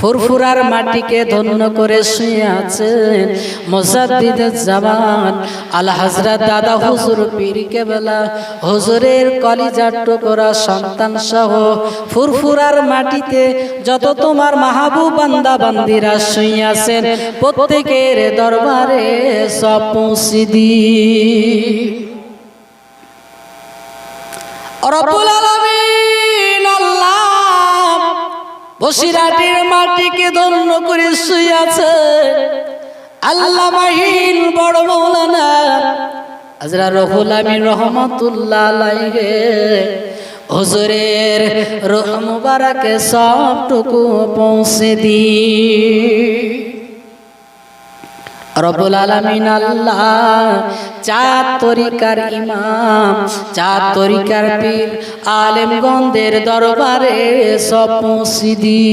ফুরফুরার মাটিকে ধন্য করে শুয়ে আছেন। জামান দাদা হুজুর কেবলা, হুজুরের সন্তান সহ ফুরফুরার মাটিতে যত তোমার মাহবুব বান্দা বান্দিরা শুয়ে আছেন, প্রত্যেকের দরবারে সব পৌঁছে দি বসিরাটির মাটিকে ধন্য করে শুয়াছে আল্লাহ মাহিন বড় মৌলানা। আজরা রহুল আমিন রহমতুল্লাহ আলাইহে। হজুরের রহ মুবারকে সবটুকু পৌঁছে দি রবুল আলমিন আল্লাহ চার তরিকার ইমাম চার তরিকার পীর আলেমগন্ধের দরবারে সব পৌঁছিদি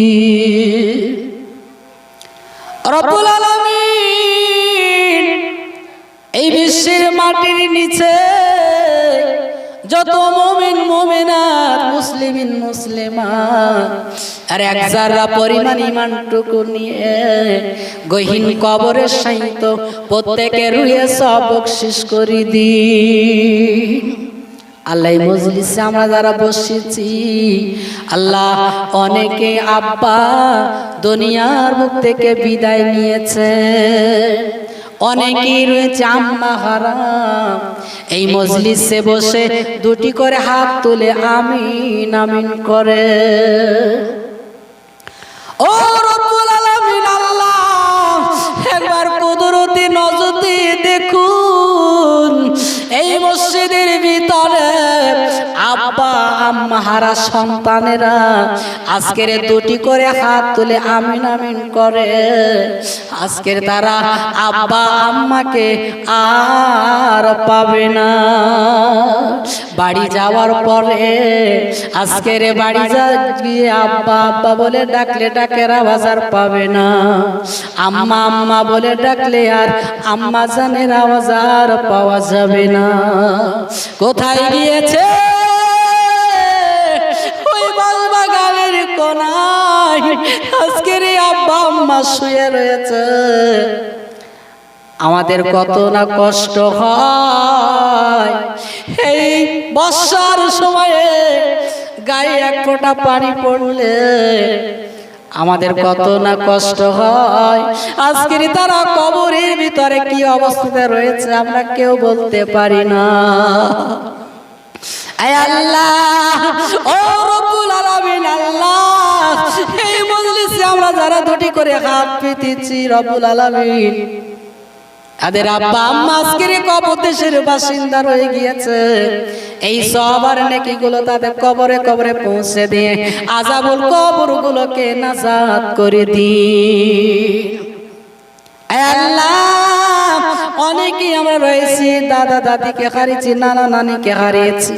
রবুল আলমিন, এই বিশ্বের মাটির নিচে যত মোমিন, মোমিনাত, মুসলিমিন, মুসলিমাত। আর এক যারা পরিমাণ ইমানটুকু নিয়ে গহীন কবরের সাহিত্য প্রত্যেকে রুয়ে সব বকশিস করি দি। আল্লাহ মজলিসে আমরা যারা বসেছি, আল্লাহ অনেকে আব্বা দুনিয়ার মুখ থেকে বিদায় নিয়েছে। অনেকেই রয়েছে আম্মা হারাম এই মজলিসে বসে দুটি করে হাত তুলে আমিন আমিন করে। ও রব্বুল আলামিন আল্লাহ একবার কুদরতি নজর দিয়ে দেখুন। আব্বা আম্মা সন্তানেরা, আজকের দুটি করে হাত তুলে আমিন আমিন করে। আজকের তারা আব্বা আম্মাকে আর পাবে না। বাড়ি যাওয়ার পরে আজকের বাড়ি যা গিয়ে আব্বা আব্বা বলে ডাকলে ডাকের আওয়াজ আর পাবে না। আম্মা আম্মা বলে ডাকলে আর আম্মা জানের আওয়াজ আর পাওয়া যাবে না। কোথায় গিয়েছে? কোনায় আজকের আব্বা আম্মা শুয়ে রয়েছে। আমাদের কত না কষ্ট হয়। এই বর্ষার সময়ে গায়ে এক ফোঁটা পানি পড়লে আমাদের কত না কষ্ট হয়। আজকের তারা কবরের ভিতরে কি অবস্থাতে রয়েছে আমরা কেউ বলতে পারি না। আল্লাহ, ও রব্বুল আলামিন, আল্লাহ। আমরা যারা দুটি করে হাত পেতেছি রবুল আলমিন। তাদের আব্বা আম্মা আজকের কবর দেশের বাসিন্দা রয়ে গিয়েছে। এই সবার নাকি গুলো তাদের কবরে কবরে পৌঁছে দিয়ে আজাবুল কবর গুলোকে নাজাদ করে দি আল্লাহ অনেকেই আমরা রয়েছি? দাদা দাদিকে হারিয়েছি, নানা নানিকে হারিয়েছি।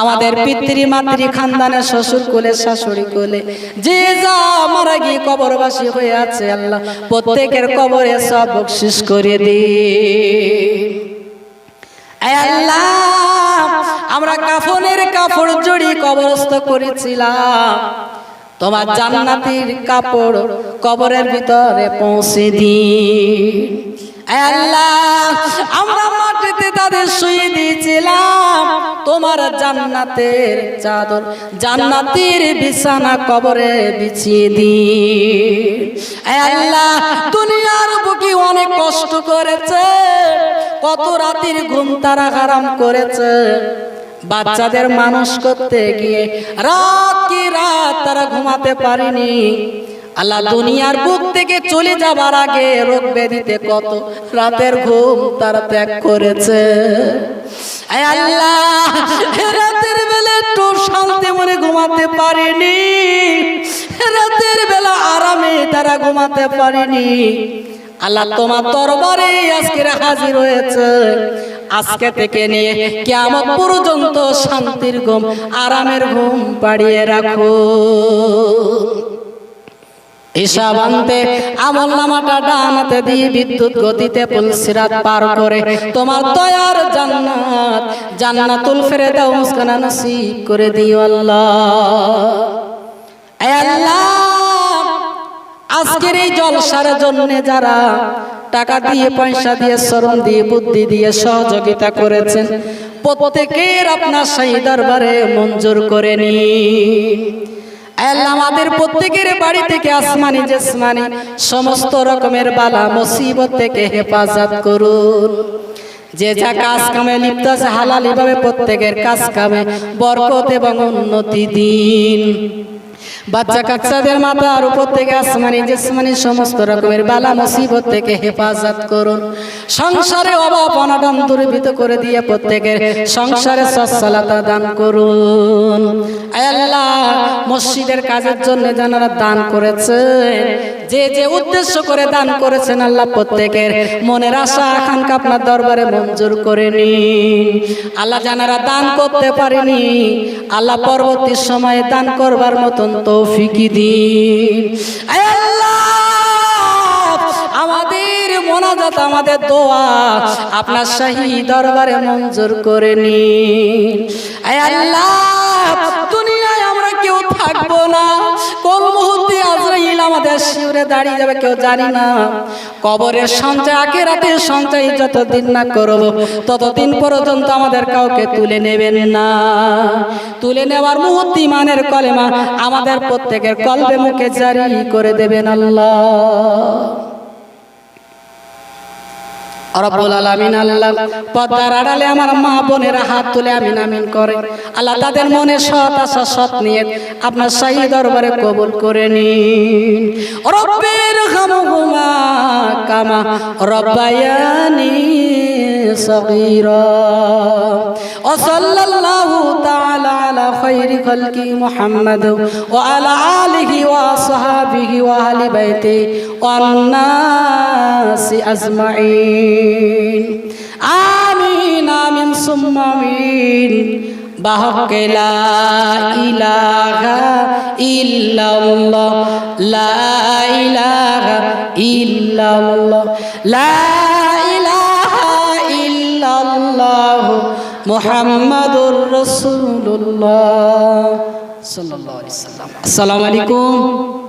আমাদের পিতৃ মাতৃ খানদানে, শ্বশুর কোলে, শাশুড়ি কোলে। যে যা মারা গিয়ে কবরবাসী হয়ে আছে আল্লাহ, প্রত্যেকের কবরে সব বকশিস করে দি আল্লাহ, আমরা কাফনের কাপড় জড়ি কবরস্থ করেছিলাম। তোমার জান্নাতির কাপড় কবরের ভিতরে পৌঁছে দি আল্লাহ, আমরা মাটিতে তাদের শুয়ে দিয়েছিলাম। তোমার জান্নাতের চাদর, জান্নাতের বিছানা কবরে বিছিয়ে দি আল্লাহ, দুনিয়ার বুকে অনেক কষ্ট করেছে। কত রাতের ঘুম তারা হারাম করেছে। বাচ্চাদের মানুষ করতে গিয়ে রাত কি রাত তারা ঘুমাতে পারেনি। আল্লাহ দুনিয়ার বুক থেকে চলে যাবার আগে রোগ ব্যাধিতে কত রাতের ঘুম তারা ত্যাগ করেছে। আল্লাহ, রাতের বেলা একটু শান্তি মনে ঘুমাতে পারেনি। রাতের বেলা আরামে তারা ঘুমাতে পারেনি। আল্লাহ তোমার দরবারে আজকে হাজির হয়েছে। আজকে থেকে নিয়ে কেমন পর্যন্ত শান্তির ঘুম, আরামের ঘুম পাড়িয়ে রাখো। হিসাব আনতে আমল নামাটা ডানাতে দিয়ে বিদ্যুৎ গতিতে পুলসিরাত পার করে তোমার দয়ার জান্নাত, জান্নাতুল ফেরে দাও মুসকানা নসিব করে দিও আল্লাহ। আল্লাহ, আজকের এই জলসার জন্য যারা টাকা দিয়ে, পয়সা দিয়ে শরণ দিয়ে, বুদ্ধি দিয়ে সহযোগিতা করেছেন, প্রত্যেকের আপনার সেই দরবারে মঞ্জুর করে নিন। আল্লাহ আমাদের প্রত্যেকের বাড়ি থেকে আসমানি, জেসমানি, সমস্ত রকমের বালা, মুসিবত থেকে হেফাজত করুন। যে যা কাজ কামে লিপ্ত আছে, হালালি ভাবে প্রত্যেকের কাজ কামে বরকত এবং উন্নতি দিন। বাচ্চা কাচ্চাদের মাথার উপর থেকে আসমানি, জিসমানি সমস্ত রকমের বালা মুসিবত থেকে হেফাজত করুন। সংসারে অভাব অনটন দূরীভূত করে দিয়ে প্রত্যেকের সংসারে সচ্ছলতা দান করুন। আল্লাহ, মসজিদের কাজের জন্য যারা দান করেছেন যে যে উদ্দেশ্য করে দান করেছেন আল্লাহ প্রত্যেকের মনের আশা, আকাঙ্ক্ষা আপনার দরবারে মঞ্জুর করে নিন। আল্লাহ যারা দান করতে পারেনি, আল্লাহ পরবর্তী সময়ে দান করবার মতন তৌফিকি দিন। আমাদের মোনাজাত, আমাদের দোয়া আপনার শাহী দরবারে মঞ্জুর করে নিন। আল্লাহ, দুনিয়ায় আমরা কেউ থাকব না। আমাদের শিউরে দাঁড়িয়ে যাবে, কেউ জানি না। কবরের সঞ্চয় আগে রাতে সঞ্চয় যতদিন না করব, ততদিন পর্যন্ত আমাদের কাউকে তুলে নেবেন না। তুলে নেওয়ার মুহূর্তে ইমানের কলেমা আমাদের প্রত্যেকের কলবে মুখে জারি করে দেবেন আল্লাহ। রব্বুল আলামিন আল্লাহ পর্দার আড়ালে আমার মা বোনেরা হাত তুলে আমিন আমিন করে। আল্লাহ তাদের মনে সৎ আশা, সৎ নিয়ে আপনার সাহি দরবারে কবুল করে নিন। রব্বের খামগুমা কামা রব্বায়ানি সগীরা। ও সাল্লাল্লাহু তাআলা আলা খায়রি খালকি মুহাম্মদ ওয়া আলা আলিহি ওয়া সাহাবিহি ওয়া আলি বাইতি। والناس أجمعين آمين آمين ثم آمين بحق لا إله إلا الله لا إله إلا الله لا إله إلا الله محمد رسول الله صلى الله عليه وسلم السلام عليكم